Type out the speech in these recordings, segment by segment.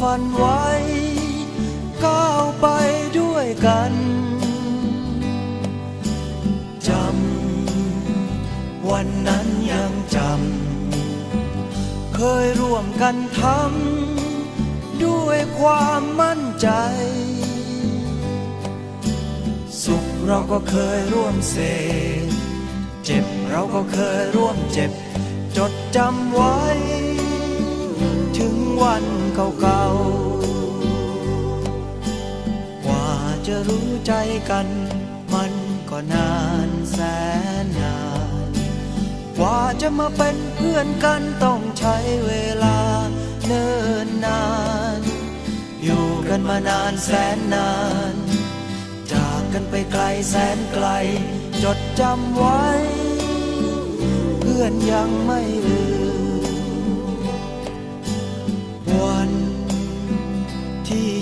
ฝันไว้ ก้าวไปด้วยกันจำวันนั้นยังจำเคยร่วมกันทำด้วยความมั่นใจ สุขเราก็เคยร่วมเสพเจ็บเราก็เคยร่วมเจ็บ จดจำไว้ วันเก่าๆ กว่าจะรู้ใจกัน มันก็นานแสนนาน กว่าจะมาเป็นเพื่อนกันต้องใช้เวลาเนิ่นนาน อยู่กันมานานแสนนาน จากกันไปไกลแสนไกล จดจำไว้ เพื่อนยังไม่ลืม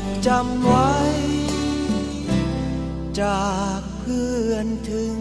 ดจำไว้ จากเพื่อนถึง